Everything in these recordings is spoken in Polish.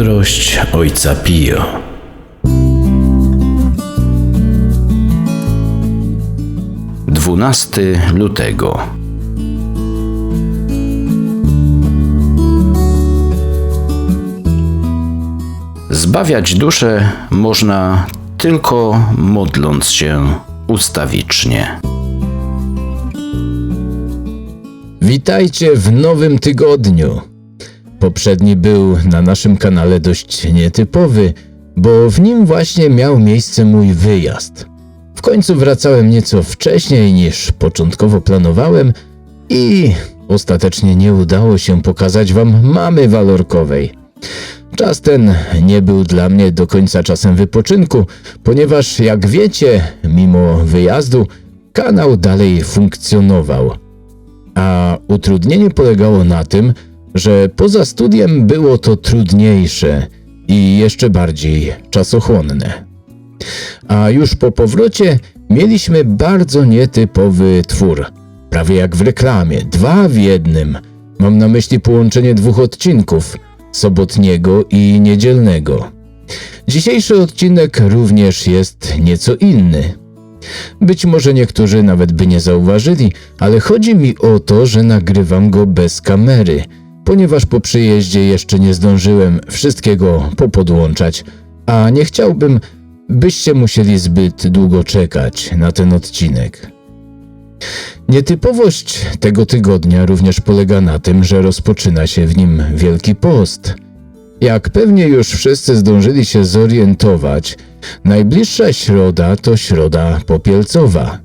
Mądrość Ojca Pio. Dwunasty lutego. Zbawiać duszę można tylko modląc się ustawicznie. Witajcie w nowym tygodniu. Poprzedni był na naszym kanale dość nietypowy, bo w nim właśnie miał miejsce mój wyjazd. W końcu wracałem nieco wcześniej niż początkowo planowałem i ostatecznie nie udało się pokazać wam mamy walorkowej. Czas ten nie był dla mnie do końca czasem wypoczynku, ponieważ jak wiecie, mimo wyjazdu, kanał dalej funkcjonował. A utrudnienie polegało na tym, że poza studiem było to trudniejsze i jeszcze bardziej czasochłonne. A już po powrocie mieliśmy bardzo nietypowy twór. Prawie jak w reklamie, dwa w jednym. Mam na myśli połączenie dwóch odcinków, sobotniego i niedzielnego. Dzisiejszy odcinek również jest nieco inny. Być może niektórzy nawet by nie zauważyli, ale chodzi mi o to, że nagrywam go bez kamery, ponieważ po przyjeździe jeszcze nie zdążyłem wszystkiego popodłączać, a nie chciałbym, byście musieli zbyt długo czekać na ten odcinek. Nietypowość tego tygodnia również polega na tym, że rozpoczyna się w nim Wielki Post. Jak pewnie już wszyscy zdążyli się zorientować, najbliższa środa to środa popielcowa.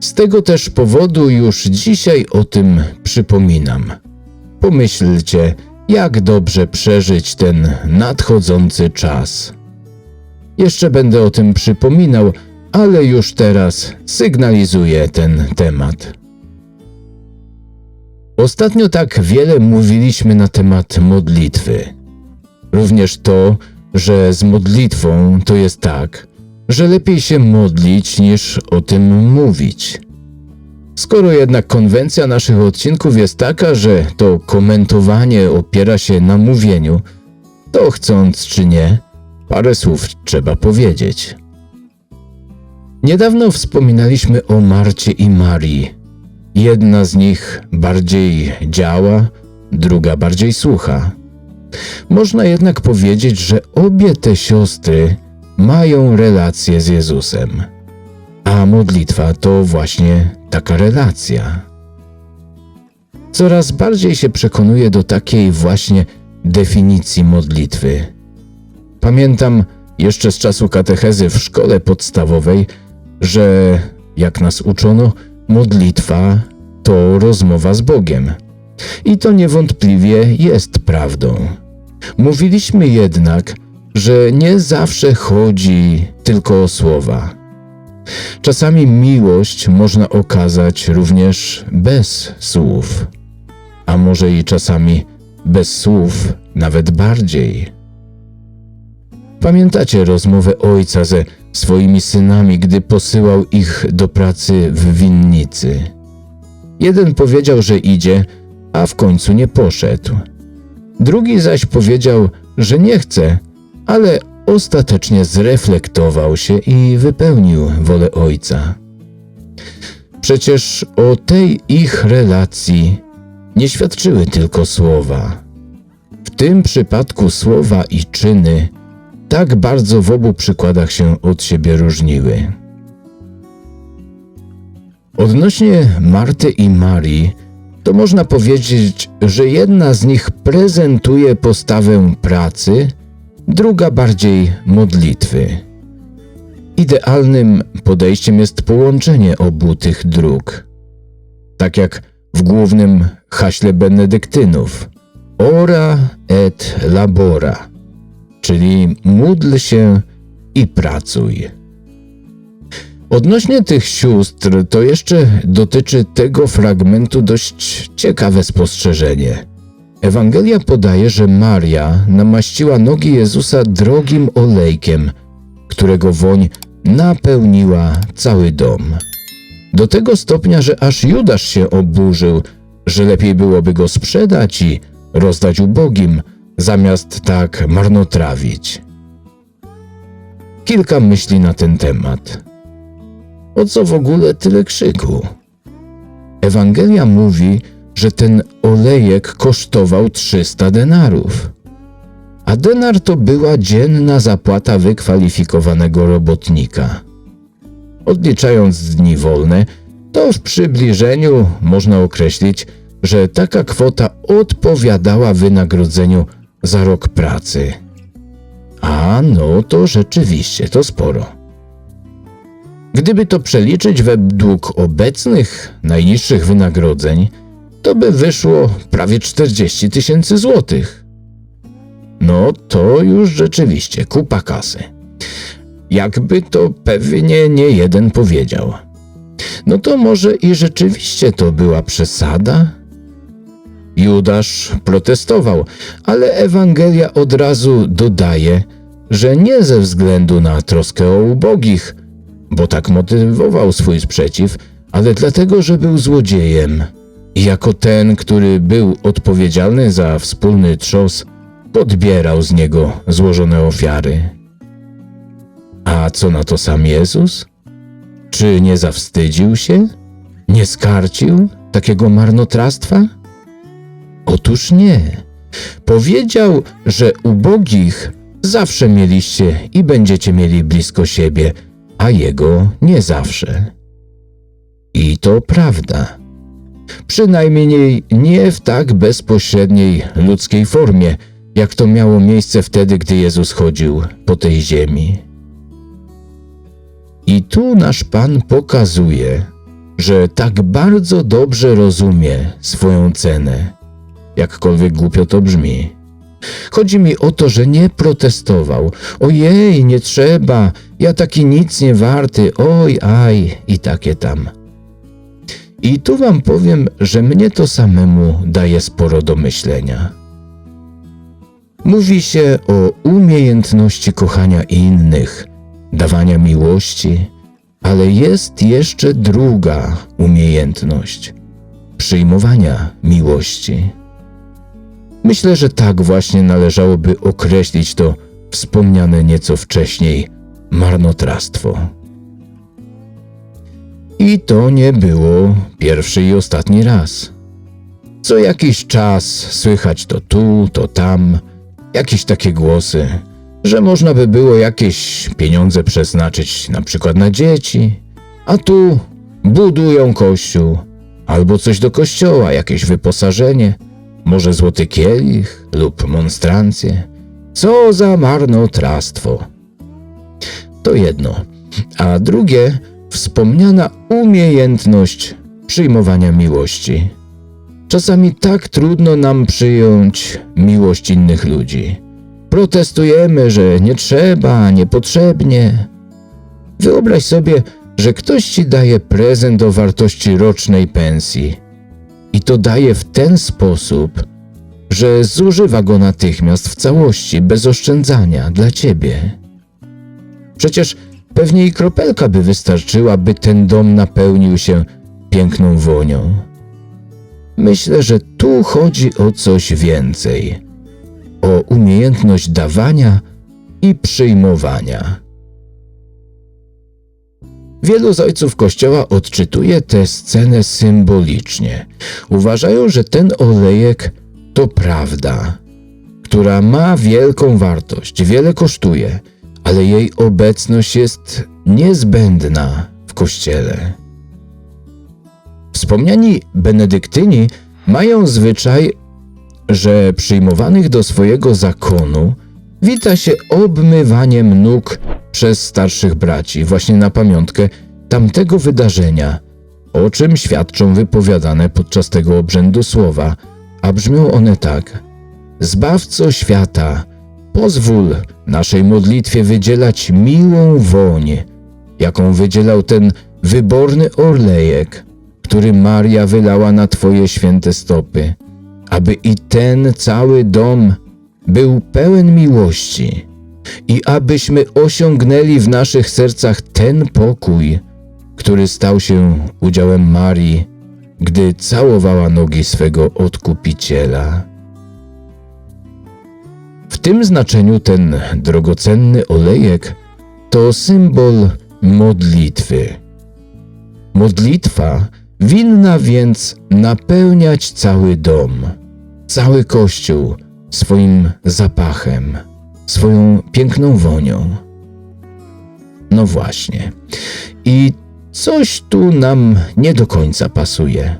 Z tego też powodu już dzisiaj o tym przypominam. Pomyślcie, jak dobrze przeżyć ten nadchodzący czas. Jeszcze będę o tym przypominał, ale już teraz sygnalizuję ten temat. Ostatnio tak wiele mówiliśmy na temat modlitwy. Również to, że z modlitwą to jest tak, że lepiej się modlić niż o tym mówić. Skoro jednak konwencja naszych odcinków jest taka, że to komentowanie opiera się na mówieniu, to chcąc czy nie, parę słów trzeba powiedzieć. Niedawno wspominaliśmy o Marcie i Marii. Jedna z nich bardziej działa, druga bardziej słucha. Można jednak powiedzieć, że obie te siostry mają relację z Jezusem. A modlitwa to właśnie taka relacja. Coraz bardziej się przekonuję do takiej właśnie definicji modlitwy. Pamiętam jeszcze z czasu katechezy w szkole podstawowej, że jak nas uczono, modlitwa to rozmowa z Bogiem. I to niewątpliwie jest prawdą. Mówiliśmy jednak, że nie zawsze chodzi tylko o słowa. Czasami miłość można okazać również bez słów, a może i czasami bez słów nawet bardziej. Pamiętacie rozmowę ojca ze swoimi synami, gdy posyłał ich do pracy w winnicy. Jeden powiedział, że idzie, a w końcu nie poszedł. Drugi zaś powiedział, że nie chce, ale ostatecznie zreflektował się i wypełnił wolę ojca. Przecież o tej ich relacji nie świadczyły tylko słowa. W tym przypadku słowa i czyny tak bardzo w obu przykładach się od siebie różniły. Odnośnie Marty i Marii, to można powiedzieć, że jedna z nich prezentuje postawę pracy, druga bardziej modlitwy. Idealnym podejściem jest połączenie obu tych dróg. Tak jak w głównym haśle benedyktynów ora et labora, czyli módl się i pracuj. Odnośnie tych sióstr, to jeszcze dotyczy tego fragmentu dość ciekawe spostrzeżenie. Ewangelia podaje, że Maria namaściła nogi Jezusa drogim olejkiem, którego woń napełniła cały dom. Do tego stopnia, że aż Judasz się oburzył, że lepiej byłoby go sprzedać i rozdać ubogim, zamiast tak marnotrawić. Kilka myśli na ten temat. O co w ogóle tyle krzyku? Ewangelia mówi, że ten olejek kosztował 300 denarów. A denar to była dzienna zapłata wykwalifikowanego robotnika. Odliczając dni wolne, to w przybliżeniu można określić, że taka kwota odpowiadała wynagrodzeniu za rok pracy. A no to rzeczywiście to sporo. Gdyby to przeliczyć według obecnych najniższych wynagrodzeń, to by wyszło prawie 40 tysięcy złotych. No to już rzeczywiście kupa kasy. Jakby to pewnie nie jeden powiedział. No to może i rzeczywiście to była przesada? Judasz protestował, ale Ewangelia od razu dodaje, że nie ze względu na troskę o ubogich, bo tak motywował swój sprzeciw, ale dlatego, że był złodziejem. Jako ten, który był odpowiedzialny za wspólny trzos, podbierał z niego złożone ofiary. A co na to sam Jezus? Czy nie zawstydził się? Nie skarcił takiego marnotrawstwa? Otóż nie. Powiedział, że ubogich zawsze mieliście i będziecie mieli blisko siebie, a jego nie zawsze. I to prawda. Przynajmniej nie w tak bezpośredniej ludzkiej formie, jak to miało miejsce wtedy, gdy Jezus chodził po tej ziemi. I tu nasz Pan pokazuje, że tak bardzo dobrze rozumie swoją cenę, jakkolwiek głupio to brzmi. Chodzi mi o to, że nie protestował. Ojej, nie trzeba, ja taki nic nie warty, oj, aj i takie tam. I tu wam powiem, że mnie to samemu daje sporo do myślenia. Mówi się o umiejętności kochania innych, dawania miłości, ale jest jeszcze druga umiejętność przyjmowania miłości. Myślę, że tak właśnie należałoby określić to wspomniane nieco wcześniej marnotrawstwo. I to nie było pierwszy i ostatni raz. Co jakiś czas słychać to tu, to tam, jakieś takie głosy, że można by było jakieś pieniądze przeznaczyć na przykład na dzieci, a tu budują kościół, albo coś do kościoła, jakieś wyposażenie, może złoty kielich lub monstrancję. Co za marnotrawstwo. To jedno, a drugie wspomniana umiejętność przyjmowania miłości. Czasami tak trudno nam przyjąć miłość innych ludzi. Protestujemy, że nie trzeba, niepotrzebnie. Wyobraź sobie, że ktoś ci daje prezent o wartości rocznej pensji i to daje w ten sposób, że zużywa go natychmiast w całości, bez oszczędzania dla ciebie. Przecież pewnie i kropelka by wystarczyła, by ten dom napełnił się piękną wonią. Myślę, że tu chodzi o coś więcej o umiejętność dawania i przyjmowania. Wielu z ojców Kościoła odczytuje tę scenę symbolicznie. Uważają, że ten olejek to prawda, która ma wielką wartość, wiele kosztuje, ale jej obecność jest niezbędna w Kościele. Wspomniani benedyktyni mają zwyczaj, że przyjmowanych do swojego zakonu wita się obmywaniem nóg przez starszych braci, właśnie na pamiątkę tamtego wydarzenia, o czym świadczą wypowiadane podczas tego obrzędu słowa, a brzmią one tak: Zbawco świata, pozwól naszej modlitwie wydzielać miłą woń, jaką wydzielał ten wyborny olejek, który Maria wylała na Twoje święte stopy, aby i ten cały dom był pełen miłości i abyśmy osiągnęli w naszych sercach ten pokój, który stał się udziałem Marii, gdy całowała nogi swego odkupiciela. W tym znaczeniu ten drogocenny olejek to symbol modlitwy. Modlitwa winna więc napełniać cały dom, cały kościół swoim zapachem, swoją piękną wonią. No właśnie. I coś tu nam nie do końca pasuje.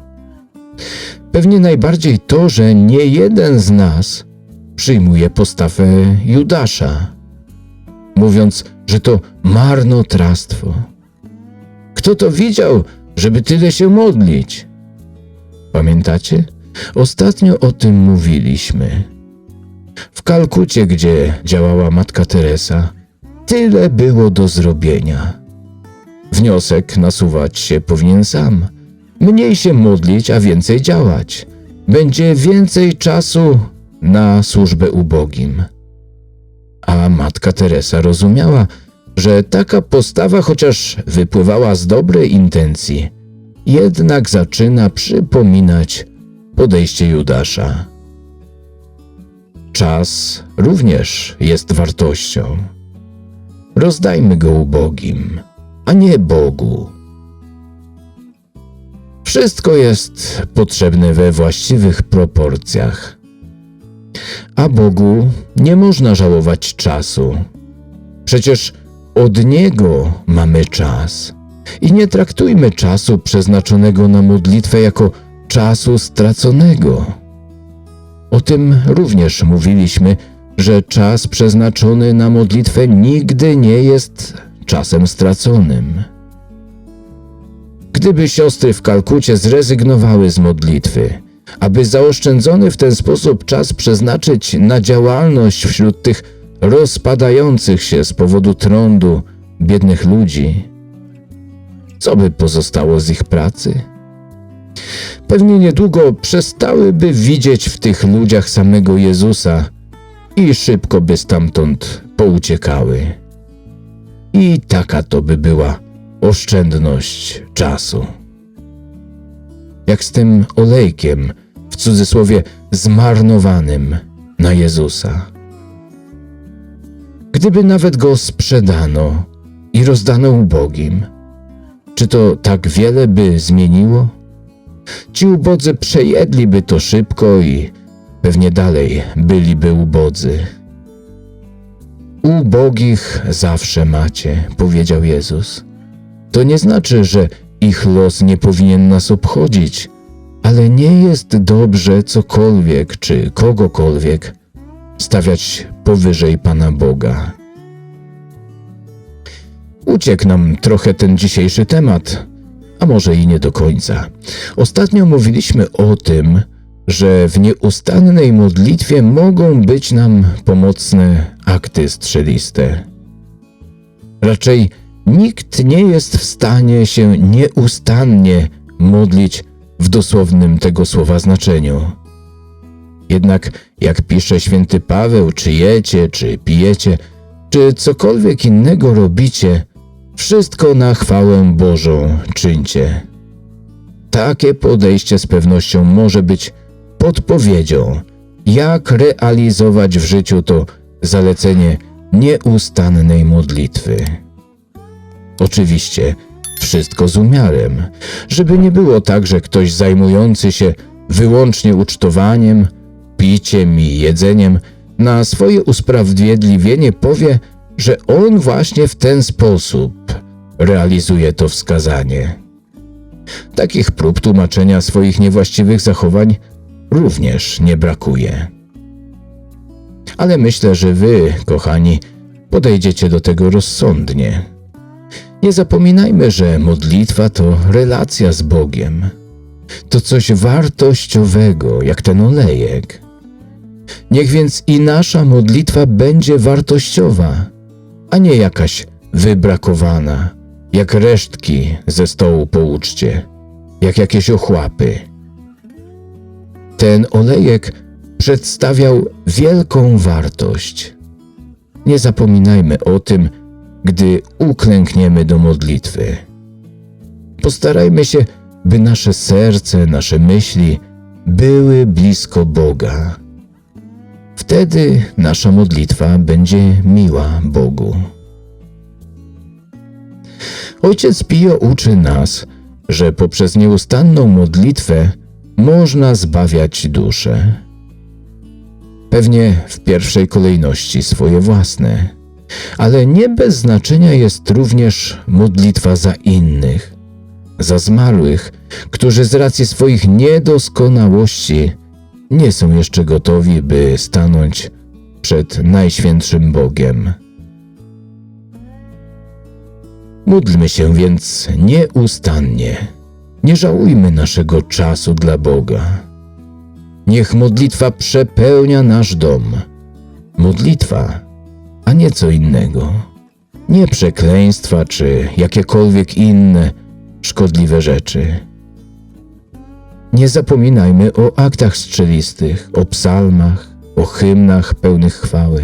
Pewnie najbardziej to, że nie jeden z nas przyjmuje postawę Judasza, mówiąc, że to marnotrawstwo. Kto to widział, żeby tyle się modlić? Pamiętacie? Ostatnio o tym mówiliśmy. W Kalkucie, gdzie działała matka Teresa, tyle było do zrobienia. Wniosek nasuwać się powinien sam. Mniej się modlić, a więcej działać. Będzie więcej czasu na służbę ubogim. A matka Teresa rozumiała, że taka postawa, chociaż wypływała z dobrej intencji, jednak zaczyna przypominać podejście Judasza. Czas również jest wartością. Rozdajmy go ubogim, a nie Bogu. Wszystko jest potrzebne we właściwych proporcjach. A Bogu nie można żałować czasu. Przecież od Niego mamy czas. I nie traktujmy czasu przeznaczonego na modlitwę jako czasu straconego. O tym również mówiliśmy, że czas przeznaczony na modlitwę nigdy nie jest czasem straconym. Gdyby siostry w Kalkucie zrezygnowały z modlitwy, aby zaoszczędzony w ten sposób czas przeznaczyć na działalność wśród tych rozpadających się z powodu trądu biednych ludzi, co by pozostało z ich pracy? Pewnie niedługo przestałyby widzieć w tych ludziach samego Jezusa i szybko by stamtąd pouciekały. I taka to by była oszczędność czasu. Jak z tym olejkiem, cudzysłowie zmarnowanym na Jezusa. Gdyby nawet go sprzedano i rozdano ubogim, czy to tak wiele by zmieniło? Ci ubodzy przejedliby to szybko i pewnie dalej byliby ubodzy. Ubogich zawsze macie, powiedział Jezus. To nie znaczy, że ich los nie powinien nas obchodzić, ale nie jest dobrze cokolwiek czy kogokolwiek stawiać powyżej Pana Boga. Uciekł nam trochę ten dzisiejszy temat, a może i nie do końca. Ostatnio mówiliśmy o tym, że w nieustannej modlitwie mogą być nam pomocne akty strzeliste. Raczej nikt nie jest w stanie się nieustannie modlić w dosłownym tego słowa znaczeniu. Jednak, jak pisze święty Paweł, czy jecie, czy pijecie, czy cokolwiek innego robicie, wszystko na chwałę Bożą czyńcie. Takie podejście z pewnością może być podpowiedzią, jak realizować w życiu to zalecenie nieustannej modlitwy. Oczywiście wszystko z umiarem, żeby nie było tak, że ktoś zajmujący się wyłącznie ucztowaniem, piciem i jedzeniem na swoje usprawiedliwienie powie, że on właśnie w ten sposób realizuje to wskazanie. Takich prób tłumaczenia swoich niewłaściwych zachowań również nie brakuje. Ale myślę, że wy, kochani, podejdziecie do tego rozsądnie. Nie zapominajmy, że modlitwa to relacja z Bogiem. To coś wartościowego, jak ten olejek. Niech więc i nasza modlitwa będzie wartościowa, a nie jakaś wybrakowana, jak resztki ze stołu po uczcie, jak jakieś ochłapy. Ten olejek przedstawiał wielką wartość. Nie zapominajmy o tym, gdy uklękniemy do modlitwy. Postarajmy się, by nasze serce, nasze myśli były blisko Boga. Wtedy nasza modlitwa będzie miła Bogu. Ojciec Pio uczy nas, że poprzez nieustanną modlitwę można zbawiać duszę. Pewnie w pierwszej kolejności swoje własne, ale nie bez znaczenia jest również modlitwa za innych, za zmarłych, którzy z racji swoich niedoskonałości nie są jeszcze gotowi, by stanąć przed Najświętszym Bogiem. Módlmy się więc nieustannie. Nie żałujmy naszego czasu dla Boga. Niech modlitwa przepełnia nasz dom. Modlitwa, a nie co innego. Nie przekleństwa czy jakiekolwiek inne szkodliwe rzeczy. Nie zapominajmy o aktach strzelistych, o psalmach, o hymnach pełnych chwały.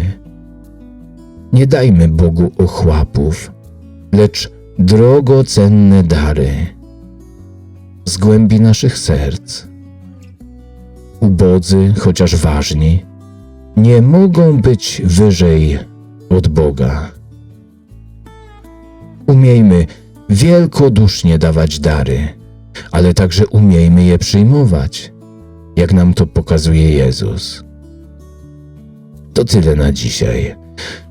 Nie dajmy Bogu ochłapów, lecz drogocenne dary z głębi naszych serc. Ubodzy, chociaż ważni, nie mogą być wyżej od Boga. Umiejmy wielkodusznie dawać dary, ale także umiejmy je przyjmować, jak nam to pokazuje Jezus. To tyle na dzisiaj.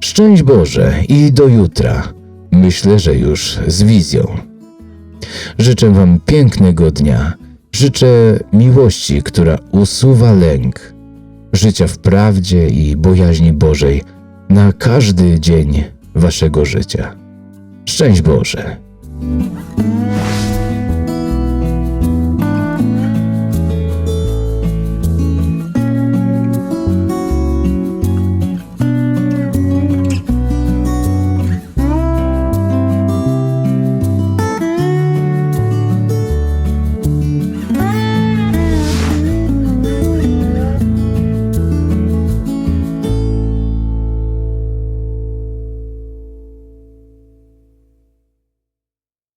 Szczęść Boże i do jutra. Myślę, że już z wizją. Życzę Wam pięknego dnia. Życzę miłości, która usuwa lęk, życia w prawdzie i bojaźni Bożej na każdy dzień Waszego życia. Szczęść Boże.